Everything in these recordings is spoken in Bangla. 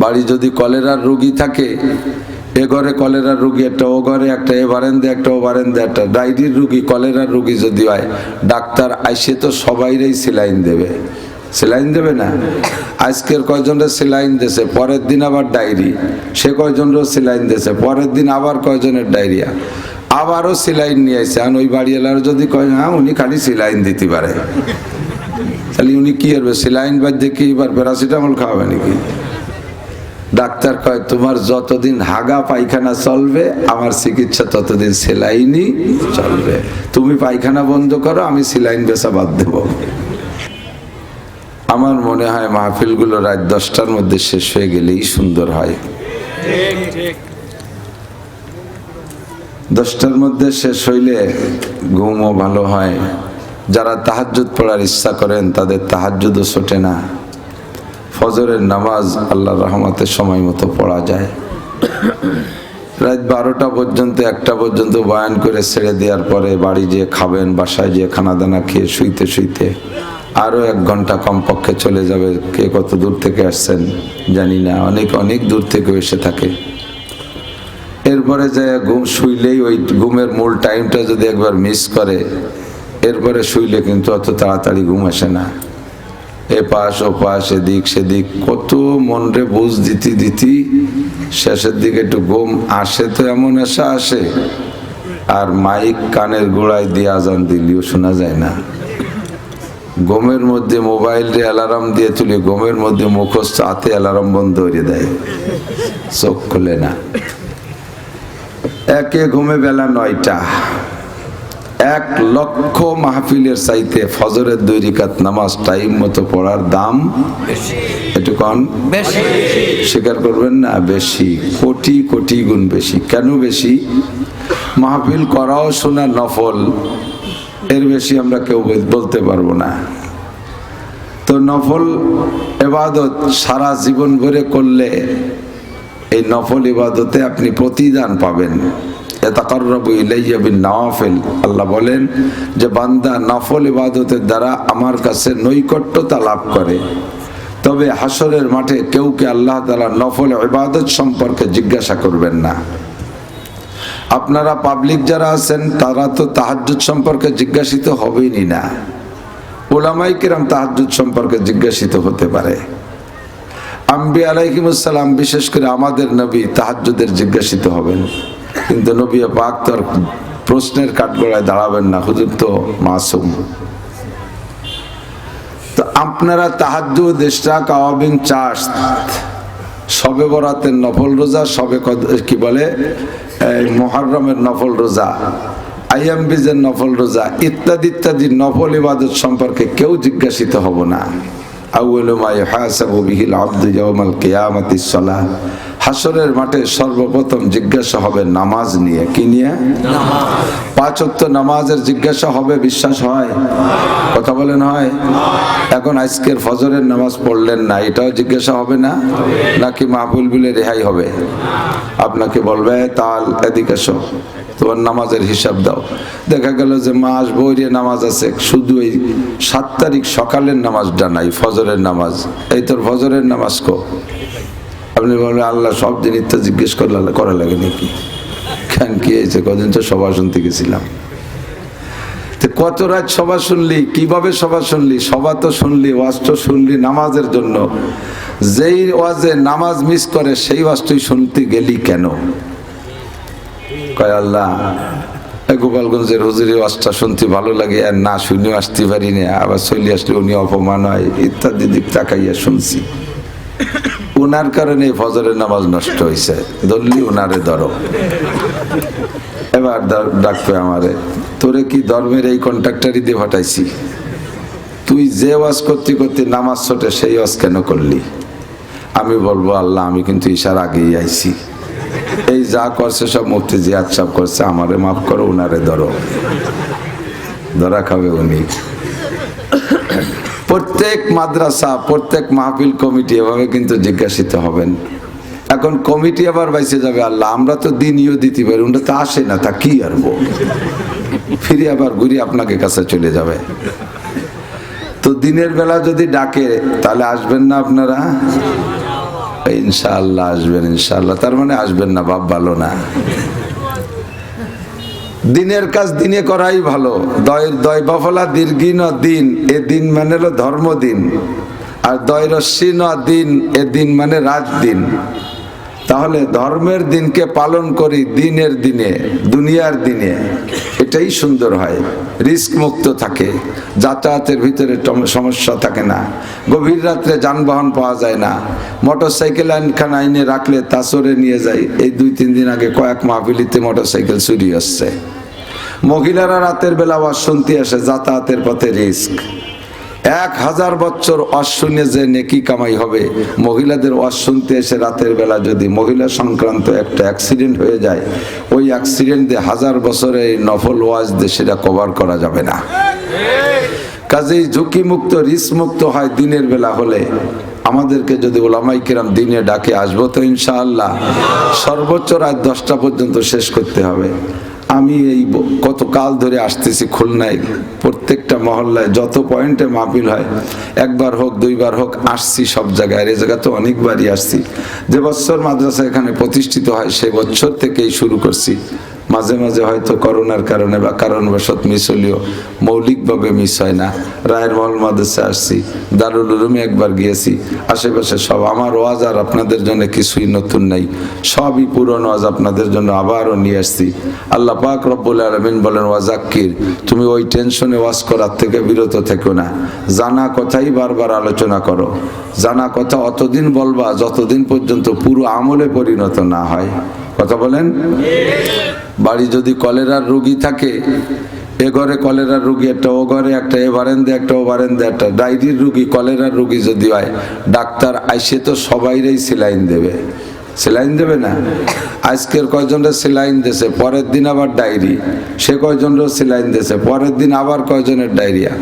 বাড়ি যদি কলেরার রোগী থাকে, এ ঘরে কলেরার রুগী একটা, ও ঘরে একটা, এ একটা, ও একটা। ডায়রির রুগী, কলেরার রুগী যদি হয়, ডাক্তার আইসে তো সবাইরেই সেলাইন দেবে। সেলাইন দেবে না? আজকের কয়জনের সেলাইন দেছে? পরের দিন আবার ডায়রি সে কয়জনেরও সেলাইন দেছে? পরের দিন আবার কয়জনের ডায়রিয়া আবারও সেলাইন নিয়ে আসছে আর ওই বাড়িওয়ালার যদি কয় হ্যাঁ উনি খালি সেলাইন দিতে পারে। তাহলে উনি কি করবে? সেলাইন বাদ দিয়ে কি এবার প্যারাসিটামল খাওয়াবে নাকি? ডাক্তার কয়, তোমার যতদিন হাগা পায়খানা চলবে, আমার চিকিৎসা ততদিন সেলাইনই চলবে। তুমি পায়খানা বন্ধ করো, আমি সেলাইন বেচা বাদ দেব। আমার মনে হয় মাহফিলগুলো রাত দশটার মধ্যে শেষ হয়ে গেলেই সুন্দর হয়। দশটার মধ্যে শেষ হইলে ঘুমও ভালো হয়। যারা তাহাজ্জুদ পড়ার ইচ্ছা করেন, তাদের তাহাজ্জুদও ছোটে না। ফজরের নামাজ আল্লাহ রহমতের সময় মতো পড়া যায়। রাত বারোটা পর্যন্ত, একটা পর্যন্ত বয়ান করে ছেড়ে দেওয়ার পরে বাড়ি যেয়ে খাবেন, বাসায় যেয়ে খানা দানা খেয়ে শুইতে শুইতে আরও এক ঘণ্টা কমপক্ষে চলে যাবে। কে কত দূর থেকে আসছেন জানি না, অনেক অনেক দূর থেকে এসে থাকে। এরপরে যে ঘুম শুইলেই ওই ঘুমের মূল টাইমটা যদি একবার মিস করে, এরপরে শুইলে কিন্তু অত তাড়াতাড়ি ঘুম আসে না। এ পাশ, ও পাশ, এদিক, সেদিক, কত মনরে বুঝ দিতি দিতি। শেষের দিকে একটু ঘুম আসে তো এমন আশা আসে। আর মাইক কানের গোড়ায় দিয়ে আজান দিলেও শোনা যায় না। গমের মধ্যে মোবাইলে অ্যালার্ম দিয়ে তুলে গমের মধ্যে মুখস্থ হাতে অ্যালার্ম বন্ধ করে দেয়। চোখ খুলে না। একে ঘুমে বেলা নয়টা। এক লক্ষ মাহফিলের চাইতে ফজরের দুই রিকাত নামাজ টাইম মতো পড়ার দাম একটু কন। বেশি। স্বীকার করবেন না বেশি। কোটি কোটি গুণ বেশি। কেন বেশি? মাহফিল করাও শোনা নফল। এর বেশি আমরা কেউ বলতে পারব না। তো নফল এবাদত সারা জীবন ভরে করলে এই নফল ইবাদতে আপনি প্রতিদান পাবেন। নওয়াফিল। আল্লাহ বলেন যে বান্দা নফল ইবাদতের দ্বারা আমার কাছে নৈকট্যতা লাভ করে। তবে হাসরের মাঠে কেউকে আল্লাহ তাআলা নফল ইবাদত সম্পর্কে জিজ্ঞাসা করবেন না? আপনারা পাবলিক যারা আছেন, তারা তো তাহাজ্জুদ সম্পর্কে জিজ্ঞাসিত হবেনই না। ওলামাই কিরাম তাহাজ্জুদ সম্পর্কে জিজ্ঞাসিত হতে পারে। আম্বি আলাইহিমুসালাম বিশেষ করে আমাদের নবী তাহাজ্জুদের জিজ্ঞাসিত হবেন। কিন্তু নবী পাক তো আর প্রশ্নের কাঠগড়ায় দাঁড়াবেন না। হুজুর তো মাসুম। তো আপনারা তাহাজ্জুদ ইশরাক আওয়াবিন চাষ, সবে বরাতের নফল রোজা, সবে কি বলে? মহরমের নফল রোজা, আইয়াম বীজের নফল রোজা, ইত্যাদি ইত্যাদি নফল ইবাদত সম্পর্কে কেউ জিজ্ঞাসিত হব না। আউয়ালু মা ইউহাসাবু বিহিল আবদু ইয়াউমাল কিয়ামাতিস সালাহ। হাসরের মাঠে সর্বপ্রথম জিজ্ঞাসা হবে নামাজ নিয়ে। কি নিয়ে? পাঁচ ওয়াক্ত নামাজের জিজ্ঞাসা হবে, বিশ্বাস হয়? কথা বলেন হয়? এখন আজকের ফজরের নামাজ পড়লেন না, এটাও জিজ্ঞাসা হবে না? নাকি মাহবুল বিলে রেহাই হবে? আপনাকে বলবে, তাল, এদিকে তোমার নামাজের হিসাব দাও। দেখা গেল যে মাস বইরে নামাজ আছে, শুধু এই সাত তারিখ সকালের নামাজটা নাই, ফজরের নামাজ। এই তোর ফজরের নামাজ কো। আপনি বলবেন, আল্লাহ সব দিন তো জিজ্ঞেস করলে করা লাগে নাকি? কেন কি হয়েছে? কদিন তো সভা শুনতে গেছিলাম। কত রাত সভা শুনলি? কীভাবে সভা শুনলি? সভা তো শুনলি, ওয়াজ তো শুনলি নামাজের জন্য। যেই ওয়াজে নামাজ মিস করে, সেই ওয়াজ তুই শুনতে গেলি কেন? কয় আল্লাহ গোপালগঞ্জের হুজুরি ওয়াজটা শুনতে ভালো লাগে আর না শুনেও আসতে পারি না, আবার চলে আসলে উনি অপমান হয়, ইত্যাদি দিক তাকাইয়া শুনছি। উনার কারণে ফজরের নামাজ নষ্ট হয়েছে ধরলি উনারে ধরো। এবার ডাকবে আমারে, তোরে কি ধর্মের এই কন্ট্রাক্টারই দিয়ে হটাইছি তুই যে ওয়াজ করতে করতে নামাজ ছোটে, সেই ওয়াজ কেন করলি? আমি বলব, আল্লাহ, আমি কিন্তু ইশার আগেই আইছি। এই যা করছে, সব মুক্তি জিয়াদ সব করছে, আমারে মাফ করো, উনারে ধরো। ধরা খাবে উনি। প্রত্যেক মাদ্রাসা, প্রত্যেক মাহফিল কমিটি এভাবে কিন্তু জিজ্ঞাসিত হবেন। এখন কমিটি আবার বাইসে যাবে, আল্লাহ, আমরা তো দিনইও দিতে পারি ওটা তো আসে না, তা কি আরবো ফিরে আবার ঘুরে আপনাকে কাছে চলে যাবে। তো দিনের বেলা যদি ডাকে, তাহলে আসবেন না আপনারা? ইনশাআল্লাহ আসবেন, ইনশাআল্লাহ। তার মানে আসবেন না, বাপ ভালো না। দিনের কাজ দিনে করাই ভালো। দয় দয় বফলা দীর্ঘিন দিন, এ দিন মানে হলো ধর্মদিন আর দয় রশ্মি ন দিন, এ দিন মানে রাত দিন। তাহলে ধর্মের দিনকে পালন করি দিনের দিনে, দুনিয়ার দিনে। এটাই সুন্দর হয়। রিস্ক মুক্ত থাকে। যাতায়াতের ভিতরে সমস্যা থাকে না। গভীর রাত্রে যানবাহন পাওয়া যায় না। মোটর সাইকেল আইনখান আইনে রাখলে তা সরে নিয়ে যায় এই দুই তিন দিন আগে কয়েক মাহফিলিতে মোটর সাইকেল চুরি আসছে মহিলারা রাতের বেলা আওয়াজ শুনতে আসে, যাতায়াতের পথে রিস্ক। এক হাজার বছর অশুনে যে নেকি কামাই হবে, মহিলাদের শুনতে এসে রাতের বেলা যদি মহিলা সংক্রান্ত একটা অ্যাক্সিডেন্ট হয়ে যায়, ওই অ্যাক্সিডেন্ট দিয়ে হাজার বছরে নফল ওয়াজ দিয়ে সেটা কভার করা যাবে না। কাজেই ঝুঁকি মুক্ত রিস্ক মুক্ত হয় দিনের বেলা হলে। আমাদেরকে যদি ওলামাই কিরাম দিনে ডাকে, আসব তো ইনশাআল্লাহ। সর্বোচ্চ রাত দশটা পর্যন্ত শেষ করতে হবে। আমি এই কত কাল ধরে আসতেছি খুলনায়, প্রত্যেকটা মহল্লায় যত পয়েন্টে মাহফিল হয়, একবার হোক, দুইবার হোক, আসছি সব জায়গায়। এই জায়গা তো অনেকবারই আসছি। যে বছর মাদ্রাসা এখানে প্রতিষ্ঠিত হয়, সে বছর থেকেই শুরু করছি। মাঝে মাঝে হয়তো করোনার কারণে বা কারণবশত মিস হলেও মৌলিকভাবে মিস হয় না। রায়ের মহল মাদ্রাসা আসছি, দারুল উলুমে একবার গিয়েছি, আশেপাশে সব আমার ওয়াজ আর আপনাদের জন্য কিছুই নতুন নাই। সবই পুরনো ওয়াজ আপনাদের জন্য আবারও নিয়ে আসছি। আল্লাহ পাক রব্বুল আলমিন বলেন ওয়াজাক্কির তুমি ওই টেনশনে ওয়াজ করার থেকে বিরত থেকো না। জানা কথাই বারবার আলোচনা করো। জানা কথা অতদিন বলবা যতদিন পর্যন্ত পুরো আমলে পরিণত না হয়। কথা বলেন? বাড়ি যদি কলেরার রুগী থাকে, এ ঘরে কলেরার রুগী একটা, ও ঘরে একটা, এ বারেন্দে একটা, ও বারেন্দে একটা। ডায়রির রুগী, কলেরার রুগী যদি হয়, ডাক্তার আইসে তো সবাইরাই সেলাইন দেবে। সেলাইন দেবে না? আজকের কয়জনের সেলাইন দেছে পরের দিন আবার ডায়রি। সে কয়জনেরও সেলাইন দেছে পরের দিন আবার কয়জনের ডায়রিয়া?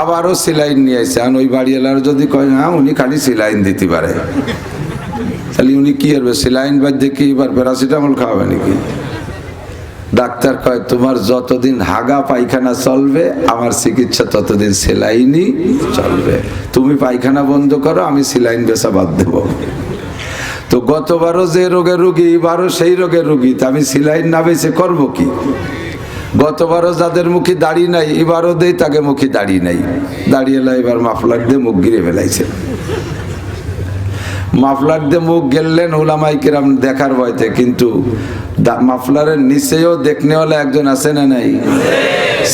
আবারও সেলাইন নিয়ে আসছে আর ওই বাড়িওয়ালার যদি কয় হ্যাঁ উনি খালি সেলাইন দিতে পারে। তাহলে উনি কি করবে? সেলাইন বাদ দিয়ে কি এবার প্যারাসিটামল খাওয়াবে নাকি? ডাক্তার কয়, তোমার যতদিন হাগা পায়খানা চলবে, আমার চিকিৎসা ততদিন সেলাইনই চলবে। তুমি পায়খানা বন্ধ করো, আমি সেলাইন বেচা বাদ দেব। তো গতবারও যে রোগের রুগী, এবারও সেই রোগের রুগী, তা আমি সেলাইন না বেছে করব কি? গতবারও যাদের মুখে দাড়ি নাই, এবারও দেই, তাকে মুখে দাড়ি নাই। দাঁড়িয়ে এবার মাফলার দিয়ে মুখ গিরে ফেলাইছে। মাফলার দিয়ে মুখ গেললেন ওলামাই কিরাম দেখার ভয়তে, কিন্তু মাফলারের নিচেও দেখনেওয়ালা একজন আছে না নাই?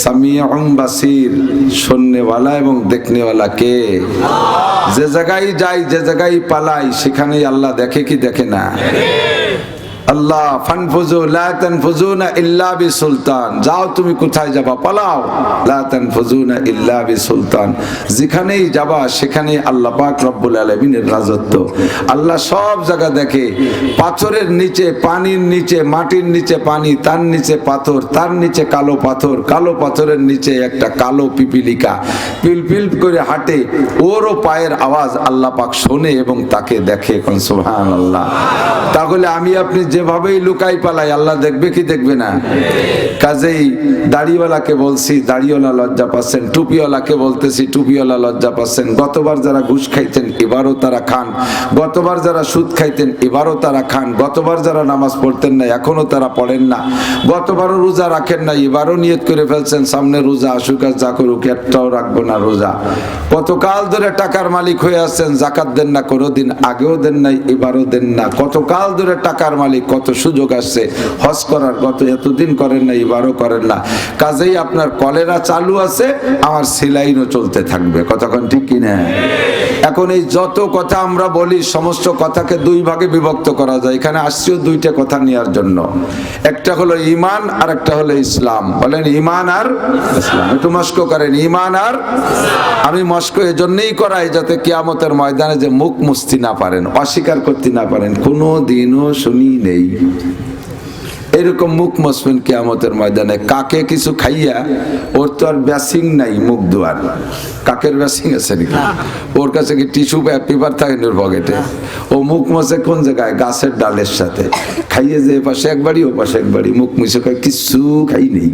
সামিয়ং বাসির শূন্যওয়ালা এবং দেখনেওয়ালা কে? যে জায়গায় যাই যে জায়গায় পালাই সেখানেই আল্লাহ দেখে কি দেখে না? কোথায় যাবা, পালাও। যেখানেই যাবা রাজত্ব। সব জায়গা দেখে পানির নিচে, মাটির নিচে পানি, তার নিচে পাথর, তার নিচে কালো পাথর, কালো পাথরের নিচে একটা কালো পিপিলিকা। পিলপিল করে হাঁটে, ওরও পায়ের আওয়াজ আল্লাহ পাক শোনে এবং তাকে দেখে কোন সুবহানাল্লাহ। তাহলে আমি আপনি যেভাবেই লুকাই পালাই, আল্লাহ দেখবে কি দেখবে না? কাজেই দাড়িওয়ালাকে বলছি, দাড়িওয়ালা লজ্জা পাচ্ছেন, টুপিওয়ালাকে বলতেছি, টুপিওয়ালা লজ্জা পাচ্ছেন। গতবার যারা ঘুষ খাইতেন, এবারও তারা খান। গতবার যারা সুদ খাইতেন, এবারও তারা খান। গতবার যারা নামাজ পড়তেন না এখনও তারা পড়েন না। গতবারও রোজা রাখেন না, এবারও নিয়ত করে ফেলছেন, সামনে রোজা আসুক আর যা করুক, একটাও রাখব না রোজা। কতকাল ধরে টাকার মালিক হয়ে আসছেন জাকাত দেন না, কোনোদিন আগেও দেন নাই, এবারও দেন না। কতকাল ধরে টাকার মালিক কত সুযোগ আসছে। হজ করার গত এতদিন করেন না এবারও করেন না। কাজেই আপনার কলেরা চালু আছে, আমার সেলাইনও চলতে থাকবে। কতক্ষণ ঠিক কিনা? এখন এই যত কথা আমরা বলি, সমস্ত কথাকে দুই ভাগে বিভক্ত করা যায়। এখানে আসছেও দুইটা কথা নেওয়ার জন্য। একটা হলো ইমান আর একটা হলো ইসলাম। বলেন ইমান আর ইসলাম। একটু মস্ক করেন ইমান আর আমি মস্ক এজন্যই করাই যাতে কিয়ামতের ময়দানে যে মুখ মুস্তি না পারেন, অস্বীকার করতে না পারেন। কোনো দিনও শুনি নেই। এরকম মুখ মসবেন কেয়ামতের ময়দানে কাকে কিছু খাইয়া ওর তো আর ব্যাসিং নাই মুখ দুয়ার কাকের ব্যাসিং আছে নাকি? ওর কাছে কি টিস্যু পেপার থাকে ওর পকেটে? ও মুখ মশে কোন জায়গায়? গাছের ডালের সাথে। খাইয়ে যে এ পাশে একবারই ও পাশে একবারই। মুখ মুছে কয় কিছু খাই নেই।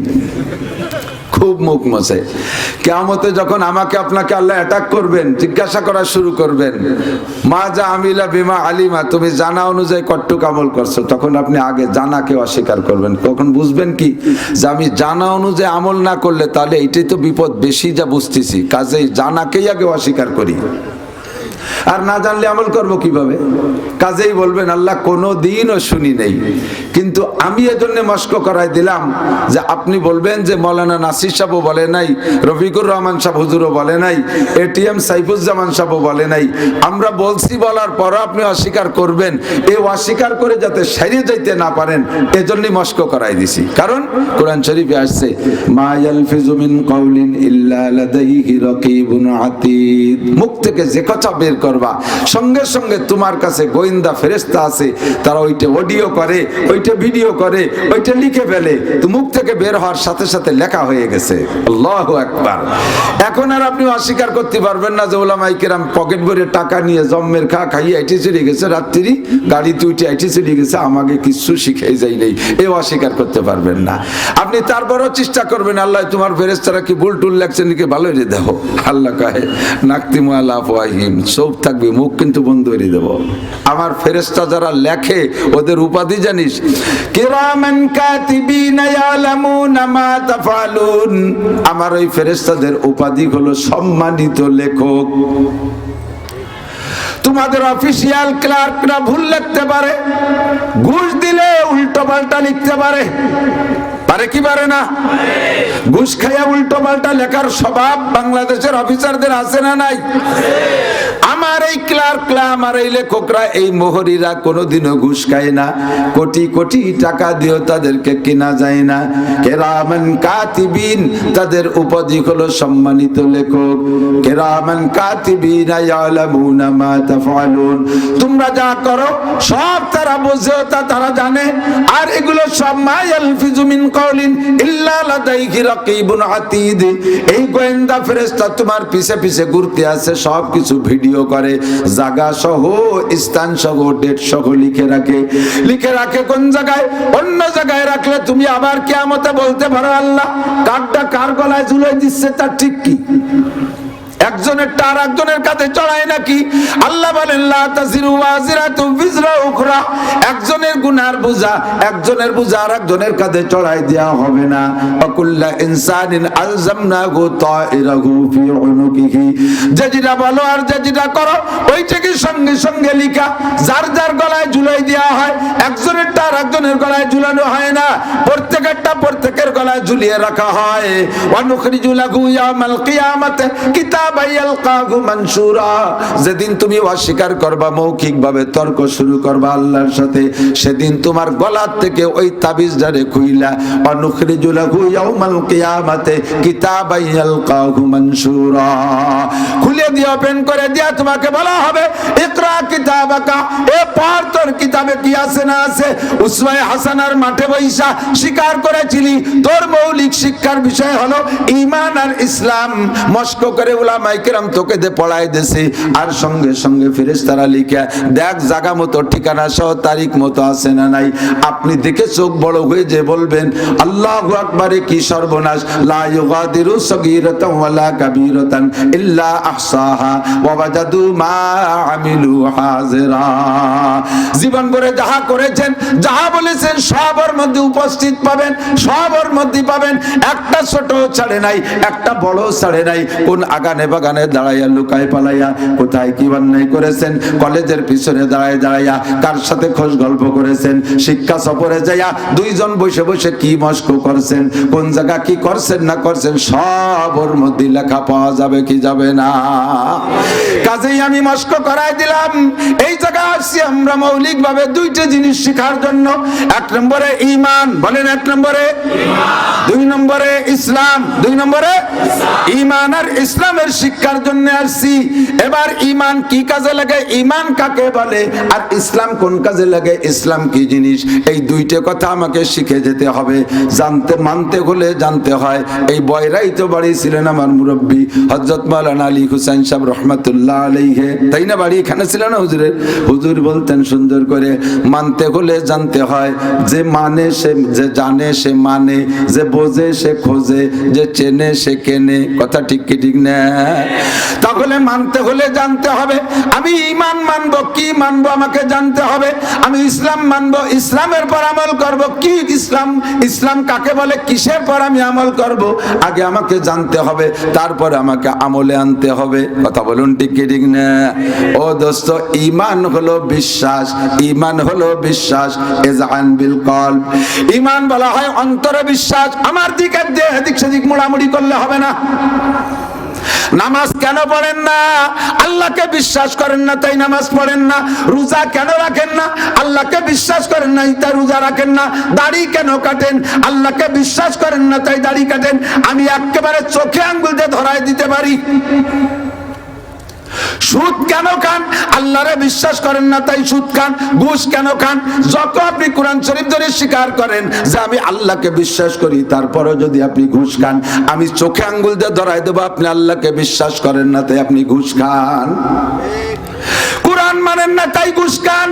খুব মুখ মশে কেমতে যখন আমাকে আপনাকে আল্লাহ অ্যাটাক করবেন, জিজ্ঞাসা করা শুরু করবেন, মা যা আমিলা বিমা আলিমা, তুমি জানা অনুযায়ী কট্টুক আমল করছ। তখন আপনি আগে জানাকে অস্বীকার করবেন। কখন বুঝবেন কি? যে আমি জানা অনুযায়ী আমল না করলে তাহলে এটাই তো বিপদ বেশি যা বুঝতেছি। কাজেই জানাকেই আগে অস্বীকার করি। আর না জানলে আমল করব কীভাবে? কাজেই বলবেন, আল্লাহ কোনো দিনও শুনি নেই। কিন্তু আমি এজন্য মস্ক করাই দিলাম যে আপনি বলবেন যে মৌলানা নাসির সাহেবও বলে নাই, রফিকুর রহমান সাহেব হুজুরও বলে নাই, এটিএম সাইফুজ্জামান সাহেবও বলে নাই। আমরা বলছি বলার পরও আপনি অস্বীকার করবেন। এ অস্বীকার করে যাতে সারিয়ে যাইতে না পারেন, এজন্যই মস্ক করাই দিছি। কারণ কোরআন শরীফে আসছে, মা কাউলিন ইল্লা লাদাইহি রাকিবুন আতীদ। মুখ থেকে যে কথা বের করবা। সঙ্গে সঙ্গে তোমার কাছে গোয়েন্দা ফেরেস্তা আছে, তারা ওইটা অডিও করে, ওইটা ভিডিও করে, ওইটা লিখে ফেলে। তো মুখ থেকে বের হওয়ার সাথে সাথে লেখা হয়ে গেছে। আল্লাহু আকবার। এখন আর আপনি অস্বীকার করতে পারবেন না যে ওলামাই কেরাম পকেট ভরে টাকা নিয়ে জম্মের খা খাইয়ে আইটি চলে গেছে, রাত্রি গাড়িতে উঠে আইটি চলে গেছে, আমাকে কিছু শিখাই যাই নেই। এ অস্বীকার করতে পারবেন না। আপনি তারপরও চেষ্টা করবেন, আল্লাহ তোমার ফেরেস্তারা কি ভুল টুল লাগছে নাকি ভালোই দেহ আল্লাহ কাহে নাকতি মুআলা ফাহিম সব থাকবে, মুখ কিন্তু বন্ধ করে দেব। আমার ফেরেস্তা যারা লেখে, ওদের উপাধি জানিস? তাফালুন। আমার ওই ফেরেস্তাদের উপাধি হলো সম্মানিত লেখক। তোমাদের অফিসিয়াল ক্লার্করা ভুল লিখতে পারে, ঘুষ দিলে উল্টো পাল্টা লিখতে পারে। পারে কি পারে না? ঘুষ খাইয়া উল্টো পাল্টা লেখার স্বভাব বাংলাদেশের অফিসারদের আছে না নাই? আমার এই ক্লার্করা, আমার এই লেখকরা, এই মোহরিরা কোনোদিনও ঘুষ খায় না। কোটি কোটি টাকা দিয়েও তাদেরকে কেনা যায় না। কেরামান কাতিবিন, তাদের উপাধি হলো সম্মানিত লেখক। কেরামান কাতিবিন ইয়ালামুনা মা তাফআলুন। তোমরা যা করো, সব তারা বোঝে তা তারা জানে। আর এগুলো সব মা ইয়ালফিজু কাউলিন ইল্লা লাদাইহি রাকিবুন আতীদ। এই গোয়েন্দা ফেরেশতা তোমার পিছে পিছে ঘুরতে আছে সব কিছু ভিডিও করে। জায়গা সহ স্থান সহ ডেট সহ লিখে রাখে। লিখে রাখে কোন জায়গায়? অন্য জায়গায় রাখলে তুমি আবার কিয়ামতে বলতে পারো, আল্লাহ, কারটা কার গলায় ঝুলে দিচ্ছে, তার ঠিক কি? একজনের টার একজনের কাছে চড়ায় নাকি? আল্লাহ বলেন একজনের গুনার বোঝা একজনের বোঝা আর একজনের কাছে চড়াই দেওয়া হবে না। অকুল্লা ইনসানিন ওইটাকে সঙ্গে সঙ্গে লিখা, যার যার গলায় ঝুলাই দেওয়া হয়, একজনের টার একজনের গলায় ঝুলানো হয় না। প্রত্যেকেরটা প্রত্যেকের গলায় ঝুলিয়ে রাখা হয়। মানসুরা যেদিন তুমি অস্বীকার করবা মৌখিক ভাবে তর্ক শুরু করবা আল্লাহর সাথে। সেদিন তোমার গলার থেকে ওই তাবিজ ডারে খুইলা খুলে করে দিয়া তোমাকে বলা হবে, ইকরা কিতাবাকা, এ তোর কিতাবে কি আছে না আছে? উসমায়ে হাসানার মাঠে বৈশা স্বীকার করেছিলি, তোর মৌলিক শিক্ষার বিষয় হলো ঈমান আর ইসলাম। মস্ক করে উলামায়ে তোকে দে পড়াই আর সঙ্গে সঙ্গে ফেরেশতারা লিখে, দেখ মতো, ঠিকানা সহ তারিখ মতো না নাই। আপনি দেখে চোখ বড় হয়ে যে বলবেন, আল্লাহু আকবারে কি সর্বনাশ? জীবন ভরে যাহা করেছেন, যাহা বলেছেন, সবার মধ্যে উপস্থিত পাবেন, সবার মধ্যে পাবেন। একটা ছোট ছাড়ে নাই, একটা বড় ছাড়ে নাই। কোন আগানে বাগানে দাঁড়াইয়া লুকায় পালাইয়া কোথায় কি অন্যায় করেছেন? কলেজের পিছনে দাঁড়ায় দাঁড়াইয়া কার সাথে খোঁজ গল্প করেছেন? শিক্ষা সফরে যাইয়া দুইজন বসে বসে কি মস্ক করছেন? কোন জায়গা কি করছেন না করছেন? সব ওর মধ্যে লেখা পাওয়া যাবে কি যাবে না। কাজেই আমি মস্ক করাই দিলাম। এই জায়গায় আসছি আমরা মৌলিক ভাবে দুইটা জিনিস শেখার জন্য। এক নম্বরে ইমান বলেন এক নম্বরে। দুই নম্বরে ইসলাম দুই নম্বরে ইমান আর ইসলামের শিক্ষার জন্য আসছি। এবার ইমান কি কাজে লাগে? ইমান কাকে বলে? আর ইসলাম কোন কাজে লাগে? ইসলাম কি জিনিস? এই দুইটা কথা আমাকে শিখে যেতে হবে। জানতে, মানতে হলে জানতে হয়। এই বয়রাই তো বাড়ি ছিলেন আমার মুরব্বী হজরত মালানা আলী হুসাইন সাহেব রহমতুল্লাহ আলাইহে। তাই না বাড়ি এখানে ছিল না হুজুরের? হুজুর বলতেন সুন্দর করে, মানতে হলে জানতে হয়। যে মানে সে, যে জানে সে মানে যে বোঝে সে খোঁজে, যে চেনে সে কেনে। কথা ঠিক কি ঠিক না? তাহলে মানতে হলে জানতে হবে, আমি ইমান মানব, কি মানব আমাকে জানতে হবে? আমি ইসলাম মানবো, ইসলামের পর আমল করব, কি ইসলাম? ইসলাম কাকে বলে? কিসের পর আমি আমল করব? আগে আমাকে জানতে হবে, তারপরে আমাকে আমলে আনতে হবে। কথা বলুন ঠিক কি না? ও দোস্ত, ইমান হলো বিশ্বাস, ইমান হলো বিশ্বাস এজান বিল কল ইমান বলা হয় অন্তরে বিশ্বাস, আমার দিকে দেহ এদিক সেদিক মোড়ামুড়ি করলে হবে না। নামাজ কেন পড়েন না? আল্লাহকে বিশ্বাস করেন না, তাই নামাজ পড়েন না। রোজা কেন রাখেন না? আল্লাহকে বিশ্বাস করেন না, তাই রোজা রাখেন না। দাড়ি কেন কাটেন? আল্লাহকে বিশ্বাস করেন না, তাই দাড়ি কাটেন। আমি একেবারে চোখে আঙ্গুল দিয়ে ধরায় দিতে পারি। সুদ কেন খান? আল্লাহরে বিশ্বাস করেন না, তাই সুদ খান। ঘুষ কেন খান? যত আপনি কোরআন শরীফ ধরে স্বীকার করেন যে আমি আল্লাহকে বিশ্বাস করি তারপরে যদি আপনি ঘুষ খান, আমি চোখে আঙ্গুল দিয়ে ধরাই দেবো, আপনি আল্লাহকে বিশ্বাস করেন না, তাই আপনি ঘুষ খান। মানেন না, তাই ঘুষ খান।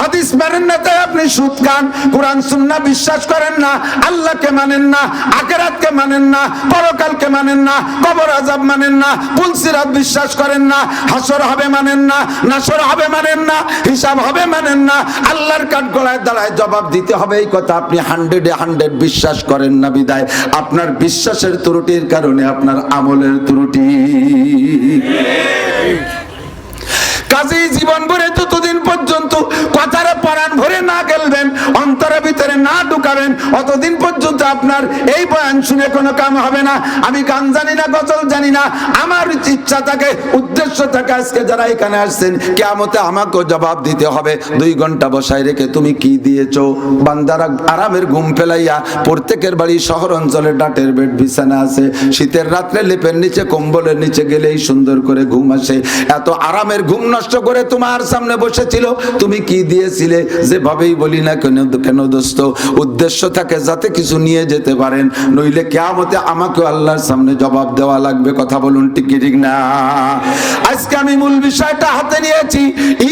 হাদিস মানেন না, তাই আপনি সুদ খান। কোরআন, সুন্নাহ বিশ্বাস করেন না, আল্লাহকে মানেন না, আখেরাতকে মানেন না, পরকালকে মানেন না, কবর আযাব মানেন না পুলসিরাত বিশ্বাস করেন না, হাসর হবে মানেন না, নাসর হবে মানেন না, হিসাব হবে মানেন না, আল্লাহর কাঠ গলায় দাঁড়ায় জবাব দিতে হবে, এই কথা আপনি হান্ড্রেডে হান্ড্রেড বিশ্বাস করেন না, বিদায়। আপনার বিশ্বাসের ত্রুটির কারণে আপনার আমলের ত্রুটি। কাজেই জীবন ভরে যতদিন পর্যন্ত কথারে পরাণ ভরে না গেলবেন, অন্তরের ভিতরে না ঢুকাবেন, অতদিন পর্যন্ত আপনার এই বয়ান শুনে কোনো কাম হবে না। আমি গান জানি না, গজল জানি না, আমার ইচ্ছা থাকে, উদ্দেশ্য থাকে আজকে যারা এখানে আসছেন কেমতে আমাকেও জবাব দিতে হবে। দুই ঘণ্টা বসায় রেখে তুমি কি দিয়েছ? বান্দারা আরামের ঘুম ফেলাইয়া প্রত্যেকের বাড়ি শহর অঞ্চলে ডাটের বেড বিছানা আছে। শীতের রাত্রে লেপের নিচে, কম্বলের নিচে গেলেই সুন্দর করে ঘুম আসে। এত আরামের ঘুম নষ্ট করে তোমার সামনে বসেছিল, তুমি কি দিয়েছিলে? যেভাবেই বলি না কেন কেন দোস্ত? উদ্দেশ্য থাকে যাতে কিছু নিয়ে যেতে পারেন, নইলে কেয়ামতে আমাকে আল্লাহর সামনে জবাব দেওয়া লাগবে, কথা বলুন ঠিক ঠিক না? আজকে আমি মূল বিষয়টা হাতে নিয়েছি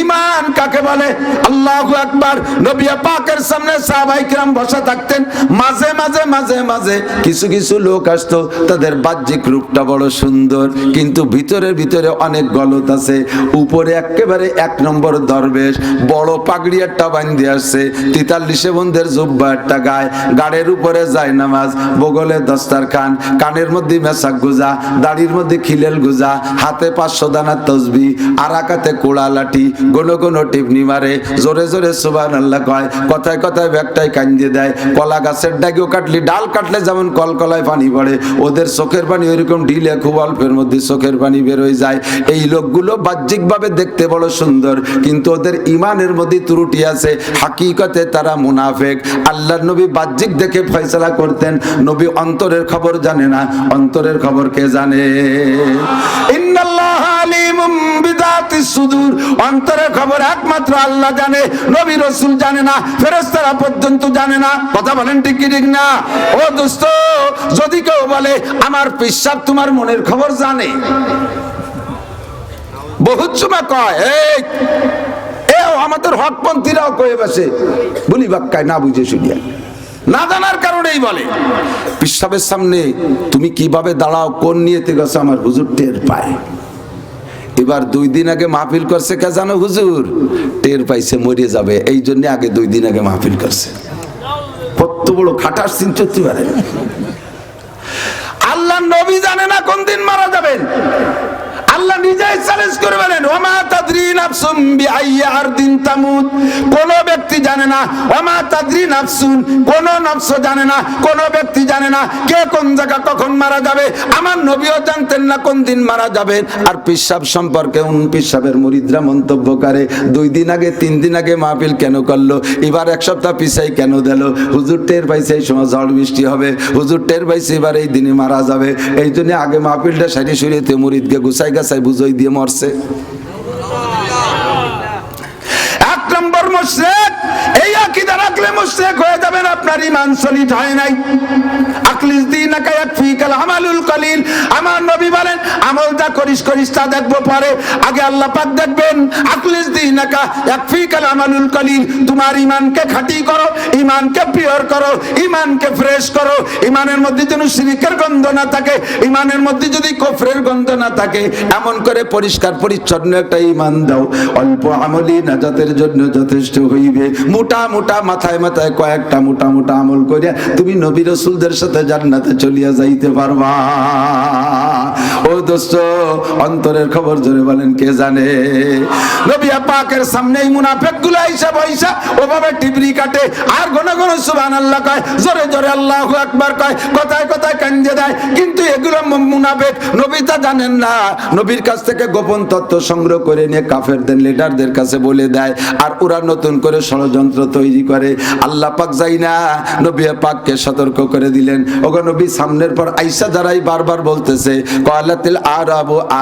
ইমান কাকে বলে? আল্লাহু আকবার, নবী পাকের সামনে সাহাবাই বসা থাকতেন, মাঝে মাঝে মাঝে মাঝে কিছু কিছু লোক আসতো, তাদের বাহ্যিক রূপটা বড় সুন্দর, কিন্তু ভিতরে ভিতরে অনেক গলত আছে, উপরে একেবারে এক নম্বর দরবেশ। বড় পাগড়ি একটা বান্ধি আসছে তিতাল্লিশে বন্ধের জুব্বা একটা গায়ে। গাড়ের উপরে যায় নামাজ, বগলে দস্তার খান, কানের মধ্যে মেসাক গুজা, দাড়ির মধ্যে খিলেল গুজা, হাতে পাঁচশো দানার তসবি, আরাকাতে কোড়া লাঠি, গোনো গোনো টিপনি মারে। জোরে জোরে সুবান আল্লাহ কয়, কথায় কথায় ব্যাগটাই কান্দিয়ে দেয়। কলা গাছের ডাকিও কাটলি, ডাল কাটলে যেমন কলকলায় পানি পড়ে, ওদের চোখের পানি ওইরকম ঢিলে খুব অল্পের মধ্যে চোখের পানি বেরোয় যায়। এই লোকগুলো বাহ্যিকভাবে দেখতে বড় সুন্দর। কিন্তু ওদের ইমানের মধ্যে ত্রুটি আছে। হাকিকতে তারা মুনাফেক। আল্লাহর নবী বাহ্যিক দেখে ফয়সলা করতেন। নবী অন্তরের খবর জানে না। অন্তরের খবর কে জানে? ইন্নাল্লাহ আলিমুম বিদাতিস সুদূর। অন্তরের খবর একমাত্র আল্লাহ জানে। নবী রাসূল জানে না। ফেরেশতারা পর্যন্ত জানে না। কথা বলেন ঠিক ঠিক না? ও দোস্ত, যদি কেউ বলে, আমার পিসাব তোমার মনের খবর জানে। বহুত সময় কয়, এই, এও আমাদের হকপন্থীরাও কয়ে বসে। বলি, বাক্কায় না বুঝে শুনিয়া। না জানার কারণেই বলে, পিসাবের সামনে তুমি কীভাবে দাঁড়াও, কোন নিয়েতে গেছো আমার হুজুর টের পায়। এবার দুই দিন আগে মাহফিল করছে কে জানো হুজুর? টের পাইছে, মরে যাবে। এই জন্য আগে দুই দিন আগে মাহফিল করছে। কত বড় খাটার সিন চলতে পারে আল্লাহ নবী জানে না কোন দিন মারা যাবেন। আল্লাহ নিজেই চ্যালেঞ্জ করে বলেন ওমা মুরিদরা মন্তব্য করে, দুই দিন আগে, তিন দিন আগে মাহফিল কেন করল? এবার এক সপ্তাহ পিছাই কেন দিল? হুজুর টের পাইছে এই সময় ঝড় বৃষ্টি হবে। হুজুর টের পাইছে এবার এই দিনে মারা যাবে। এই জন্য আগে মাহফিলটা সারি সরিয়েতে মুরিদকে গুছাই গাছাই বুঝই দিয়ে মরছে। এক নম্বর মুশ্রেক, এই আকিদা রাখলে মুশ্রেক হয়ে যাবেন আপনার ইমান সলিড হয় নাই। আকলিস দিন আমালুল কলিল, আমার নবী বলেন আমল যা করিস করিস, তা দেখব পরে। আগে আল্লাহ পাক দেখবেন আকলিস দিনাকা ইয়াকফিকাল আমালুল কলিল। তোমার ইমানকে খাঁটি করো ইমানকে পিওর করো ইমানকে ফ্রেশ করো। ইমানের মধ্যে যেন শিরিকের গন্ধ না থাকে ইমানের মধ্যে যদি কফরের গন্ধ না থাকে, এমন করে পরিষ্কার, পরিচ্ছন্ন একটা ইমান দাও। অল্প আমলি নাজাতের জন্য যথেষ্ট হইবে। মোটা মোটা, মাথায় মাথায় কয়েকটা মোটা মোটা আমল করিয়া তুমি নবী রসুলদের সাথে জান্নাতে চলিয়া যাইতে পারবা। ও দোস্ত, অন্তরের খবর জোরে বলেন, কে জানে? নবী পাকের সামনেই মুনাফেকগুলো আইসা বৈসা ওভাবে টিবরি কাটে, আর ঘন ঘন সুবান আল্লাহ কয়, জোরে জোরে আল্লাহ একবার কয়, কথায় কথায় কান্দে দেয়, কিন্তু এগুলো মুনাফেক নবী তা জানেন না। নবীর কাছ থেকে গোপন তথ্য সংগ্রহ করে নিয়ে কাফেরদের লিডারদের কাছে বলে দেয়, আর ওরা নতুন করে ষড়যন্ত্র তৈরি করে। আল্লাহ পাক যাই না নবী পাককে সতর্ক করে দিলেন। ওগো নবী, সামনের পর আইসা যারাই বারবার বলতেছে, কলাতিল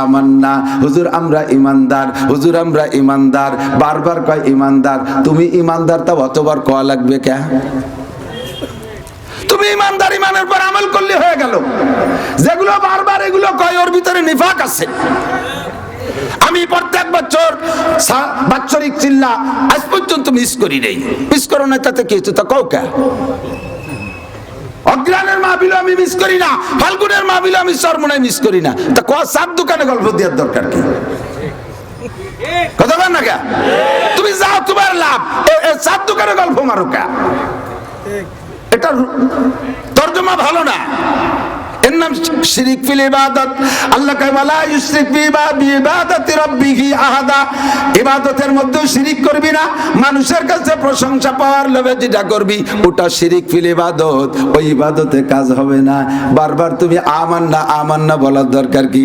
আমান্না। হুজুর, আমরা ইমানদার। হুজুর, আমরা ইমানদার। বারবার কয় ইমানদার, তুমি ইমানদার অতবার লাগবে কে? তুমি ইমানদার, ইমানের পর আমল করলে হয়ে গেল। যেগুলো বারবার এগুলো কয়, ওর ভিতরে নিফাক আছে। আমি প্রত্যেক বছর বাৎসরিক চিল্লা, আজ পর্যন্ত মিস করি নেই। মিস করো না তাতে কি হচ্ছে তা কও কে? অগ্রানের মাহবিল আমি মিস করি না, ফাল্গুনের মাহবিল আমি সর্বনায় মিস করি না। তা ক সাত দোকানে গল্প দেওয়ার দরকার কি? কথা বল না কে তুমি যাও, তোমার লাভ। সাত দোকানে গল্প মারো কে? এটা তর্জমা ভালো না। এর নাম শিরিক ফিল ইবাদত। আল্লাহ কয় ইউশরিক আহাদা। ইবাদতের মধ্যে শিরিক করবি না, মানুষের কাছে প্রশংসা পাওয়ার লোভে যেটা করবি, ওটা শিরিক ফিল ইবাদত। ওই ইবাদতে কাজ হবে না। বারবার তুমি আমান না আমান না বলার দরকার কি?